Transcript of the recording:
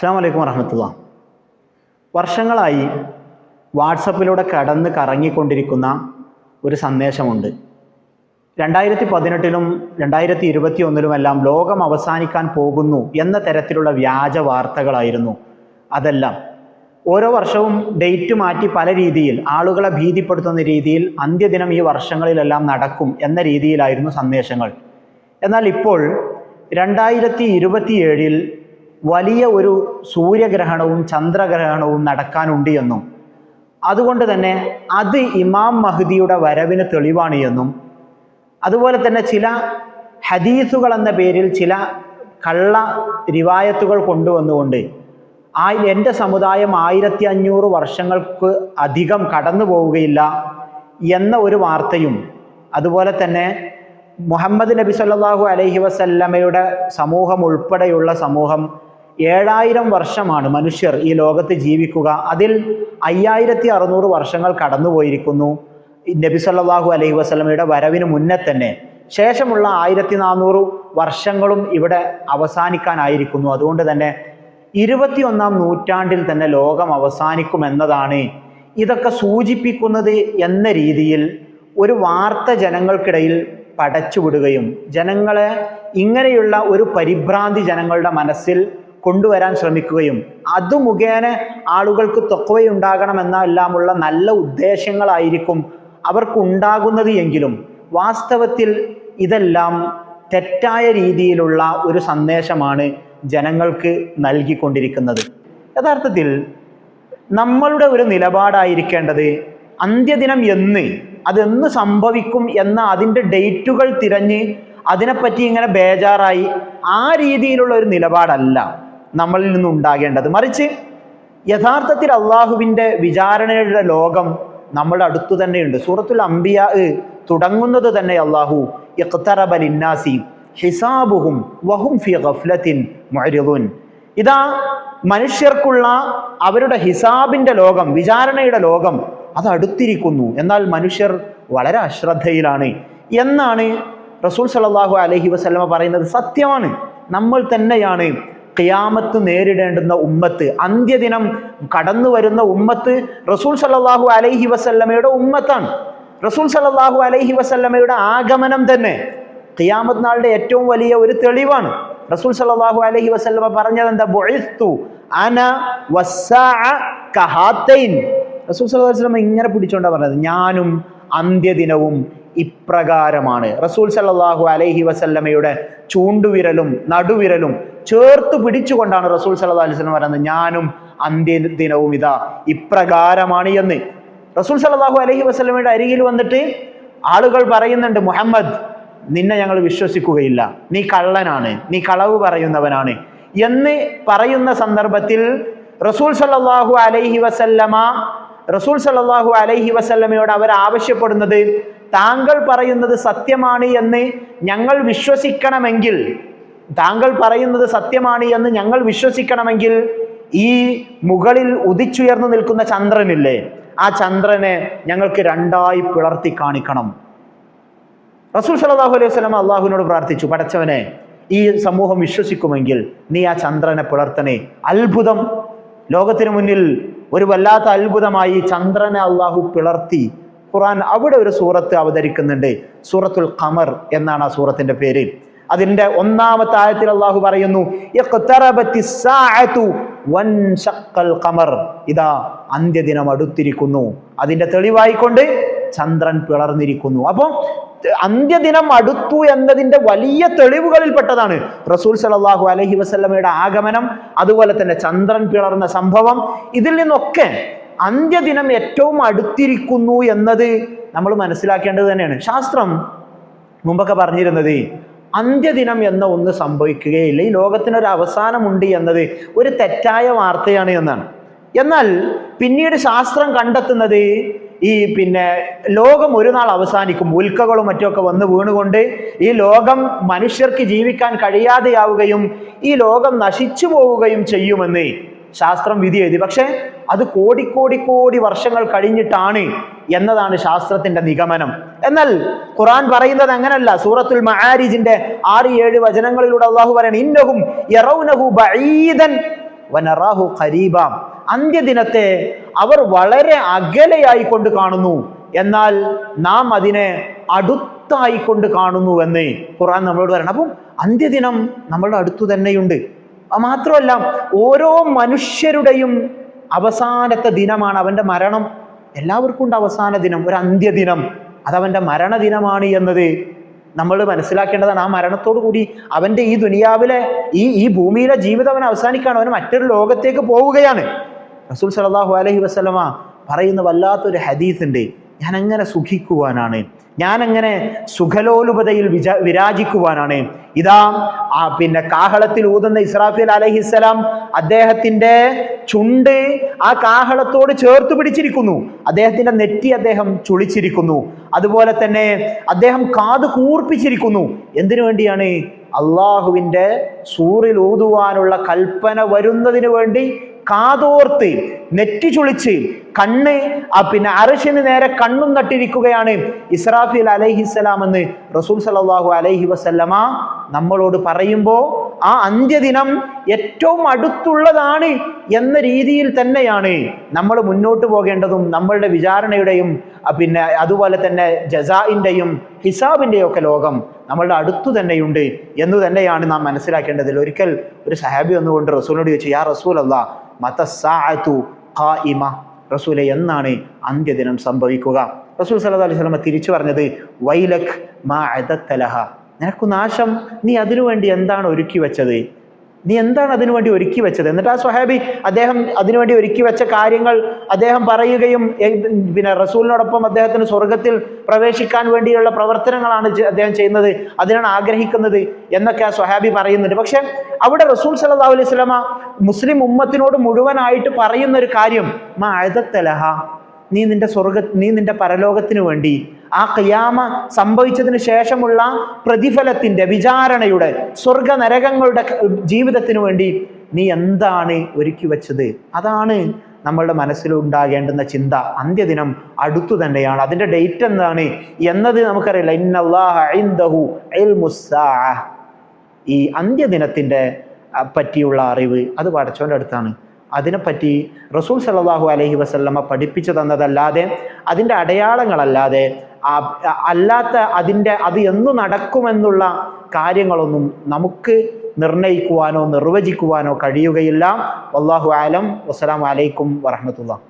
അസ്സാം വലൈക്കും വറഹമത്തുള്ള. വർഷങ്ങളായി വാട്സപ്പിലൂടെ കടന്ന് കറങ്ങിക്കൊണ്ടിരിക്കുന്ന ഒരു സന്ദേശമുണ്ട്. രണ്ടായിരത്തി പതിനെട്ടിലും രണ്ടായിരത്തി ഇരുപത്തി ഒന്നിലുമെല്ലാം ലോകം അവസാനിക്കാൻ പോകുന്നു എന്ന തരത്തിലുള്ള വ്യാജ വാർത്തകളായിരുന്നു. അതെല്ലാം. ഓരോ വർഷവും ഡേറ്റ് മാറ്റി പല രീതിയിൽ ആളുകളെ ഭീതിപ്പെടുത്തുന്ന രീതിയിൽ അന്ത്യദിനം ഈ വർഷങ്ങളിലെല്ലാം നടക്കും എന്ന രീതിയിലായിരുന്നു സന്ദേശങ്ങൾ. എന്നാൽ ഇപ്പോൾ രണ്ടായിരത്തി ഇരുപത്തിയേഴിൽ വലിയ ഒരു സൂര്യഗ്രഹണവും ചന്ദ്രഗ്രഹണവും നടക്കാനുണ്ട് എന്നും. അതുകൊണ്ട് തന്നെ അത് ഇമാം മഹദിയുടെ വരവിന് തെളിവാണ് എന്നും. അതുപോലെ തന്നെ ചില ഹദീസുകൾ എന്ന പേരിൽ ചില കള്ള റിവായത്തുകൾ കൊണ്ടുവന്നുകൊണ്ട് ആ എന്റെ സമുദായം ആയിരത്തി അഞ്ഞൂറ് വർഷങ്ങൾക്ക് അധികം കടന്നു പോവുകയില്ല എന്ന ഒരു വാർത്തയും അതുപോലെ തന്നെ മുഹമ്മദ് നബി സല്ലാഹു അലഹി വസല്ലമയുടെ സമൂഹം ഉൾപ്പെടെയുള്ള സമൂഹം ഏഴായിരം വർഷമാണ് മനുഷ്യർ ഈ ലോകത്ത് ജീവിക്കുക. അതിൽ അയ്യായിരത്തി അറുന്നൂറ് വർഷങ്ങൾ കടന്നുപോയിരിക്കുന്നു. നബി സല്ലല്ലാഹു അലൈഹി വസ്ലമയുടെ വരവിന് മുന്നേ തന്നെ. ശേഷമുള്ള ആയിരത്തി നാനൂറ് വർഷങ്ങളും ഇവിടെ അവസാനിക്കാനായിരിക്കുന്നു. അതുകൊണ്ട് തന്നെ ഇരുപത്തിയൊന്നാം നൂറ്റാണ്ടിൽ തന്നെ ലോകം അവസാനിക്കുമെന്നതാണ്. ഇതൊക്കെ സൂചിപ്പിക്കുന്നത് എന്ന രീതിയിൽ ഒരു വാർത്ത ജനങ്ങൾക്കിടയിൽ പടച്ചുവിടുകയും ജനങ്ങളെ ഇങ്ങനെയുള്ള ഒരു പരിഭ്രാന്തി ജനങ്ങളുടെ മനസ്സിൽ കൊണ്ടുവരാൻ ശ്രമിക്കുകയും അത് മുഖേന ആളുകൾക്ക് തൊക്കവയുണ്ടാകണമെന്നെല്ലാമുള്ള നല്ല ഉദ്ദേശങ്ങളായിരിക്കും അവർക്കുണ്ടാകുന്നത് എങ്കിലും. വാസ്തവത്തിൽ ഇതെല്ലാം തെറ്റായ രീതിയിലുള്ള ഒരു സന്ദേശമാണ് ജനങ്ങൾക്ക് നൽകിക്കൊണ്ടിരിക്കുന്നത്. യഥാർത്ഥത്തിൽ നമ്മളുടെ ഒരു നിലപാടായിരിക്കേണ്ടത് അന്ത്യദിനം എന്ന് അതെന്ന് സംഭവിക്കും എന്ന അതിന്റെ ഡേറ്റുകൾ തിരഞ്ഞ് അതിനെപ്പറ്റി ഇങ്ങനെ ബേജാറായി ആ രീതിയിലുള്ള ഒരു നിലപാടല്ല. നമ്മളിൽ നിന്നുണ്ടാകേണ്ടത്. മറിച്ച് യഥാർത്ഥത്തിൽ അള്ളാഹുവിന്റെ വിചാരണയുടെ ലോകം നമ്മുടെ അടുത്തു തന്നെയുണ്ട്. സൂറത്തുൽ അംബിയ തുടങ്ങുന്നത് തന്നെ അള്ളാഹു ഇഖ്തറബലിന്നാസി ഹിസാബുഹും വഹും ഫി ഗഫ്ലത്തിൻ ഇതാ മനുഷ്യർക്കുള്ള അവരുടെ ഹിസാബിന്റെ ലോകം വിചാരണയുടെ ലോകം അത് അടുത്തിരിക്കുന്നു. എന്നാൽ മനുഷ്യർ വളരെ അശ്രദ്ധയിലാണ്. എന്നാണ് റസൂൽ സലാഹു അലഹി വസ്ലമ പറയുന്നത്. സത്യമാണ്. നമ്മൾ തന്നെയാണ് ഖിയാമത്ത് നേരിടേണ്ടുന്ന ഉമ്മത്ത് അന്ത്യദിനം കടന്നു വരുന്ന ഉമ്മത്ത് റസൂൽ സല്ലാഹു അലൈഹി വസല്ലമയുടെ ഉമ്മത്താണ്. റസൂൽ സല്ലാഹു അലൈഹി വസല്ലമയുടെ ആഗമനം തന്നെ ഖിയാമത്ത് നാളുടെ ഏറ്റവും വലിയ ഒരു തെളിവാണ്. റസൂൽ സല്ലാഹു അലൈഹി വസല്ലമ പറഞ്ഞത് എന്താ റസൂൽ സല്ലല്ലാഹു അലൈഹി വസല്ലമ ഇങ്ങനെ പിടിച്ചോണ്ടാ പറഞ്ഞത്. ഞാനും അന്ത്യദിനവും ഇപ്രകാരമാണ്. റസൂൽ സല്ലാഹു അലൈഹി വസല്ലമയുടെ ചൂണ്ടുവിരലും നടുവിരലും ചേർത്ത് പിടിച്ചുകൊണ്ടാണ് റസൂൽ സല്ലാ അലൈഹി സ്വലം പറയുന്നത് ഞാനും അന്ത്യദിനവും ഇതാ ഇപ്രകാരമാണ് എന്ന്. റസൂൽ സല്ലാഹു അലൈഹി വസ്ലമയുടെ അരികിൽ വന്നിട്ട് ആളുകൾ പറയുന്നുണ്ട് മുഹമ്മദ് നിന്നെ ഞങ്ങൾ വിശ്വസിക്കുകയില്ല. നീ കള്ളനാണ്. നീ കളവ് പറയുന്നവനാണ്. എന്ന് പറയുന്ന സന്ദർഭത്തിൽ റസൂൽ സല്ലാഹു അലൈഹി വസല്ലമ റസൂൽ സല്ലാഹു അലൈഹി വസല്ലമയോട് അവർ ആവശ്യപ്പെടുന്നത് താങ്കൾ പറയുന്നത് സത്യമാണ് എന്ന് ഞങ്ങൾ വിശ്വസിക്കണമെങ്കിൽ താങ്കൾ പറയുന്നത് സത്യമാണ് എന്ന് ഞങ്ങൾ വിശ്വസിക്കണമെങ്കിൽ ഈ മുകളിൽ ഉദിച്ചുയർന്നു നിൽക്കുന്ന ചന്ദ്രനില്ലേ ആ ചന്ദ്രനെ ഞങ്ങൾക്ക് രണ്ടായി പിളർത്തി കാണിക്കണം. റസൂൽ സലാഹു അലൈഹി വസ്ലം അള്ളാഹുവിനോട് പ്രാർത്ഥിച്ചു പടച്ചവനെ ഈ സമൂഹം വിശ്വസിക്കുമെങ്കിൽ നീ ആ ചന്ദ്രനെ പിളർത്തനെ അത്ഭുതം. ലോകത്തിന് മുന്നിൽ ഒരു വല്ലാത്ത അത്ഭുതമായി ചന്ദ്രനെ അള്ളാഹു പിളർത്തി ഖുറാൻ അവിടെ ഒരു സൂറത്ത് അവതരിക്കുന്നുണ്ട്. സൂറത്തുൽ ഖമർ എന്നാണ് ആ സൂറത്തിന്റെ പേര്. അതിന്റെ ഒന്നാമത്തെ ആയത്തിൽ അള്ളാഹു പറയുന്നു ഖമർ. ഇതാ അന്ത്യദിനം അടുത്തിരിക്കുന്നു. അതിന്റെ തെളിവായിക്കൊണ്ട് ചന്ദ്രൻ പിളർന്നിരിക്കുന്നു. അപ്പോൾ അന്ത്യദിനം അടുത്തു എന്നതിന്റെ വലിയ തെളിവുകളിൽപ്പെട്ടതാണ് റസൂൽ സലാഹു അലഹി വസ്ലമയുടെ ആഗമനം അതുപോലെ തന്നെ ചന്ദ്രൻ പിളർന്ന സംഭവം. ഇതിൽ നിന്നൊക്കെ അന്ത്യദിനം ഏറ്റവും അടുത്തിരിക്കുന്നു എന്നത് നമ്മൾ മനസ്സിലാക്കേണ്ടത് തന്നെയാണ്. ശാസ്ത്രം മുമ്പൊക്കെ പറഞ്ഞിരുന്നത് അന്ത്യദിനം എന്ന ഒന്ന് സംഭവിക്കുകയില്ല. ഈ ലോകത്തിനൊരു അവസാനമുണ്ട് എന്നത് ഒരു തെറ്റായ വാർത്തയാണ് എന്നാണ്. എന്നാൽ പിന്നീട് ശാസ്ത്രം കണ്ടെത്തുന്നത് ഈ പിന്നെ ലോകം ഒരു നാൾ അവസാനിക്കും. ഉൽക്കകളും മറ്റുമൊക്കെ വന്ന് വീണുകൊണ്ട് ഈ ലോകം മനുഷ്യർക്ക് ജീവിക്കാൻ കഴിയാതെയാവുകയും ഈ ലോകം നശിച്ചു പോവുകയും ചെയ്യുമെന്ന് ശാസ്ത്രം വിധി എഴുതി. പക്ഷേ അത് കോടിക്കോടി കോടി വർഷങ്ങൾ കഴിഞ്ഞിട്ടാണ് എന്നതാണ് ശാസ്ത്രത്തിന്റെ നിഗമനം. എന്നാൽ ഖുറാൻ പറയുന്നത് അങ്ങനല്ല. സൂറത്തുൽ മഹാരിജിന്റെ ആറ് ഏഴ് വചനങ്ങളിലൂടെ അള്ളാഹു പറയണം ഇന്നഹും വനറാഹു ഖരീബാം. അന്ത്യദിനത്തെ അവർ വളരെ അകലെയായി കൊണ്ട് കാണുന്നു. എന്നാൽ നാം അതിനെ അടുത്തായി കൊണ്ട് കാണുന്നു എന്ന് ഖുർആൻ നമ്മളോട് പറയണം. അപ്പം അന്ത്യദിനം നമ്മളുടെ അടുത്തു തന്നെയുണ്ട്. മാത്രമല്ല ഓരോ മനുഷ്യരുടെയും അവസാനത്തെ ദിനമാണ് അവന്റെ മരണം. എല്ലാവർക്കും ഉണ്ട് അവസാന ദിനം ഒരു അന്ത്യദിനം. അതവന്റെ മരണദിനമാണ് എന്നത് നമ്മൾ മനസ്സിലാക്കേണ്ടതാണ്. ആ മരണത്തോടു കൂടി അവന്റെ ഈ ദുനിയാവിലെ ഈ ഈ ഭൂമിയിലെ ജീവിതം അവൻ അവസാനിക്കുകയാണ്. അവൻ മറ്റൊരു ലോകത്തേക്ക് പോവുകയാണ്. റസൂൽ സലാഹു അലഹി വസ്ലമ പറയുന്ന വല്ലാത്തൊരു ഹദീസ് ഉണ്ട് ഞാൻ എങ്ങനെ സുഖിക്കുവാനാണ്. ഞാൻ എങ്ങനെ സുഖലോലുപതയിൽ വിച വിരാജിക്കുവാനാണ്. ഇതാ ആ പിന്നെ കാഹളത്തിൽ ഊതുന്ന ഇസ്രാഫിൽ അലഹിസ്സലാം അദ്ദേഹത്തിന്റെ ചുണ്ട് ആ കാഹളത്തോട് ചേർത്ത് പിടിച്ചിരിക്കുന്നു. അദ്ദേഹത്തിന്റെ നെറ്റി അദ്ദേഹം ചുളിച്ചിരിക്കുന്നു. അതുപോലെ തന്നെ അദ്ദേഹം കാത് കൂർപ്പിച്ചിരിക്കുന്നു. എന്തിനു വേണ്ടിയാണ്? അള്ളാഹുവിന്റെ സൂറിൽ ഊതുവാനുള്ള കൽപ്പന വരുന്നതിന് വേണ്ടി കാതോർത്ത് നെറ്റി ചുളിച്ച് കണ്ണ് ആ പിന്നെ അരശിന് നേരെ കണ്ണും നട്ടിരിക്കുകയാണ് ഇസ്രാഫിൽ അലൈഹിസ്സലാം എന്ന് റസൂൽ സലാഹു അലൈഹി വസല്ലമ നമ്മളോട് പറയുമ്പോൾ ആ അന്ത്യദിനം ഏറ്റവും അടുത്തുള്ളതാണ് എന്ന രീതിയിൽ തന്നെയാണ് നമ്മൾ മുന്നോട്ട് പോകേണ്ടതും നമ്മളുടെ വിചാരണയുടെയും പിന്നെ അതുപോലെ തന്നെ ജസാഇന്റെയും ഹിസാബിന്റെയും ഒക്കെ ലോകം നമ്മളുടെ അടുത്തു തന്നെയുണ്ട് എന്ന് തന്നെയാണ് നാം മനസ്സിലാക്കേണ്ടതിൽ. ഒരിക്കൽ ഒരു സഹാബി വന്നുകൊണ്ട് റസൂലിനോട് ചോദിച്ചു യാ റസൂൽ അല്ലാ മതസാഅതു ഖായിമ റസൂലെ എന്നാണ് അന്ത്യദിനം സംഭവിക്കുക. റസൂൽ സല്ലാ അലൈഹി സ്വലമ തിരിച്ചു പറഞ്ഞത് വൈലഖ് മാ അദത്തലഹ നിനക്കു നാശം നീ അതിനുവേണ്ടി എന്താണ് ഒരുക്കി വെച്ചത് നീ എന്താണ് അതിനുവേണ്ടി ഒരുക്കി വെച്ചത്? എന്നിട്ട് ആ സ്വഹാബി അദ്ദേഹം അതിനുവേണ്ടി ഒരുക്കി വെച്ച കാര്യങ്ങൾ അദ്ദേഹം പറയുകയും പിന്നെ റസൂലിനോടൊപ്പം അദ്ദേഹത്തിന് സ്വർഗത്തിൽ പ്രവേശിക്കാൻ വേണ്ടിയുള്ള പ്രവർത്തനങ്ങളാണ് അദ്ദേഹം ചെയ്യുന്നത് അതിനാണ് ആഗ്രഹിക്കുന്നത് എന്നൊക്കെ ആ സ്വഹാബി പറയുന്നുണ്ട്. പക്ഷെ അവിടെ റസൂൽ സല്ലല്ലാഹു അലൈഹി വസല്ലമ മുസ്ലിം ഉമ്മത്തിനോട് മുഴുവനായിട്ട് പറയുന്ന ഒരു കാര്യം മാ അഴതത്തലഹ നീ നിന്റെ സ്വർഗ നീ നിന്റെ പരലോകത്തിന് വേണ്ടി ആ ഖിയാമ സംഭവിച്ചതിന് ശേഷമുള്ള പ്രതിഫലത്തിന്റെ വിചാരണയുടെ സ്വർഗ നരകങ്ങളുടെ ജീവിതത്തിന് വേണ്ടി നീ എന്താണ് ഒരുക്കി വെച്ചത്? അതാണ് നമ്മളുടെ മനസ്സിലുണ്ടാകേണ്ടുന്ന ചിന്ത. അന്ത്യദിനം അടുത്തു തന്നെയാണ്. അതിന്റെ ഡേറ്റ് എന്താണ്? എന്നത് നമുക്കറിയില്ല. ഇന്നല്ലാഹു. ഈ അന്ത്യദിനത്തിന്റെ പറ്റിയുള്ള അറിവ് അത് പടച്ചോന്റെ അടുത്താണ്. അതിനെപ്പറ്റി റസൂൽ സല്ലാഹു അലഹി വസല്ലമ പഠിപ്പിച്ചു തന്നതല്ലാതെ അതിന്റെ അടയാളങ്ങളല്ലാതെ അല്ലാത്ത അതിന്റെ അത് എന്നു നടക്കുമെന്നുള്ള കാര്യങ്ങളൊന്നും നമുക്ക് നിർണയിക്കുവാനോ നിർവചിക്കുവാനോ കഴിയുകയില്ല. അള്ളാഹു ആലം. വസ്സലാം അലൈക്കും വറഹ്മത്തുള്ളാഹി.